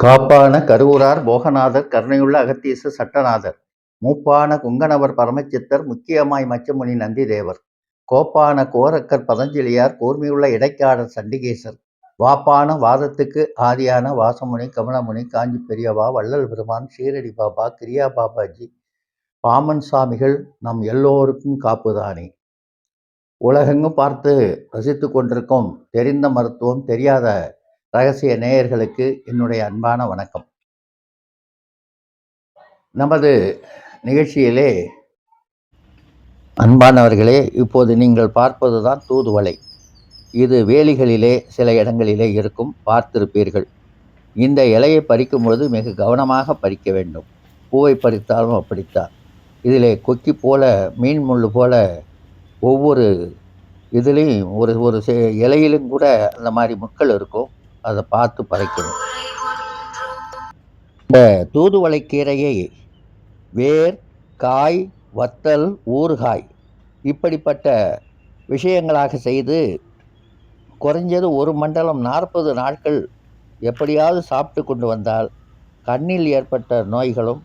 காப்பான கருவூரார் போகநாதர் கருணையுள்ள அகத்தீச சட்டநாதர் மூப்பான குங்கணவர் பரமச்சித்தர் முக்கியமாய் மச்சமுனி நந்திதேவர் கோப்பான கோரக்கர் பதஞ்சலியார் கூர்மையுள்ள இடைக்காடர் சண்டிகேசர் வாப்பான வாதத்துக்கு ஆதியான வாசமுனி கமலமுனி காஞ்சி பெரியவா வள்ளல் பெருமான் ஷீரடி பாபா கிரியா பாபாஜி பாமன் சாமிகள் நம் எல்லோருக்கும் காப்புதானே. உலகெங்கும் பார்த்து ரசித்து கொண்டிருக்கும் தெரிந்த மருத்துவம் தெரியாத ரகசிய நேயர்களுக்கு என்னுடைய அன்பான வணக்கம். நமது நிகழ்ச்சியிலே அன்பானவர்களே இப்போது நீங்கள் பார்ப்பது தான் தூதுவலை இது வேலிகளிலே சில இடங்களிலே இருக்கும் பார்த்திருப்பீர்கள். இந்த இலையை பறிக்கும் பொழுது மிக கவனமாக பறிக்க வேண்டும். பூவை பறித்தாலும் அப்படித்தான். இதிலே கொக்கி போல மீன் முள் போல ஒவ்வொரு இதுலேயும் ஒரு ஒரு இலையிலும் கூட அந்த மாதிரி முட்கள் இருக்கும். அதை பார்த்து பறைக்கணும் இந்த தூதுவளை கீரையை வேர் காய் வத்தல் ஊறுகாய் இப்படிப்பட்ட விஷயங்களாக செய்து குறைஞ்சது ஒரு மண்டலம் நாற்பது நாட்கள் எப்படியாவது சாப்பிட்டு கொண்டு வந்தால் கண்ணில் ஏற்பட்ட நோய்களும்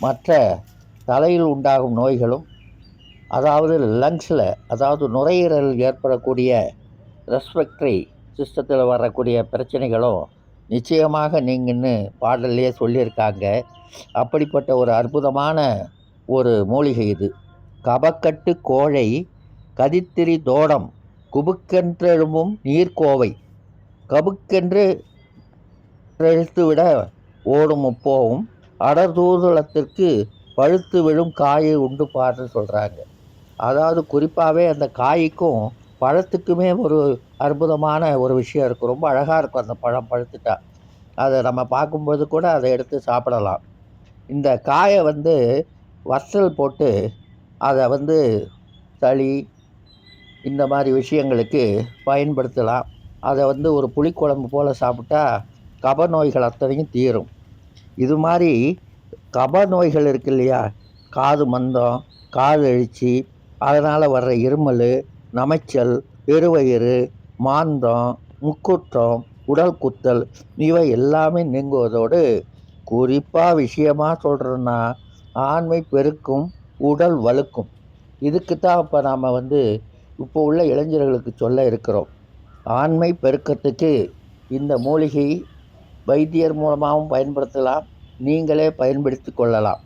மற்ற தலையில் உண்டாகும் நோய்களும் அதாவது லங்ஸில் அதாவது நுரையீரல் ஏற்படக்கூடிய ரெஸ்பெக்டரி சிஸ்டத்தில் வரக்கூடிய பிரச்சனைகளும் நிச்சயமாக நீங்கன்னு பாடல்லையே சொல்லியிருக்காங்க. அப்படிப்பட்ட ஒரு அற்புதமான ஒரு மூலிகை இது. கபக்கட்டு கோழை கதித்திரி தோடம் குபுக்கென்றெழும்பும் நீர்க்கோவை. கபுக்கென்று எழுத்து விட ஓடும் முப்போவும் அடர்தூதளத்திற்கு பழுத்து விழும் காயை உண்டு பாருன்னு சொல்கிறாங்க அதாவது குறிப்பாகவே அந்த காய்க்கும் பழத்துக்குமே ஒரு அற்புதமான ஒரு விஷயம் இருக்குது ரொம்ப அழகாக இருக்கும் அந்த பழம் பழுத்துட்டா. அதை நம்ம பார்க்கும்போது கூட அதை எடுத்து சாப்பிடலாம். இந்த காயை வந்து வற்றல் போட்டு அதை வந்து சளி இந்த மாதிரி விஷயங்களுக்கு பயன்படுத்தலாம். அதை வந்து ஒரு புளிக்குழம்பு போல் சாப்பிட்டா கப நோய்கள் அத்தனையும் தீரும். இது மாதிரி கப நோய்கள் இருக்கு இல்லையா? காது மந்தம் காது எழுச்சி அதனால் வர்ற இருமல் நமைச்சல் பெருவயிறு மாந்தம் முக்குற்றம் உடல் குத்தல் இவை எல்லாமே நீங்குவதோடு குறிப்பாக விஷயமாக சொல்கிறோன்னா ஆண்மை பெருக்கும் உடல் வலுக்கும். இதுக்கு தான் இப்போ நாம் வந்து இப்போ உள்ள இளைஞர்களுக்கு சொல்ல இருக்கிறோம். ஆண்மை பெருக்கத்துக்கு இந்த மூலிகை வைத்தியர் மூலமாகவும் பயன்படுத்தலாம். நீங்களே பயன்படுத்தி கொள்ளலாம்.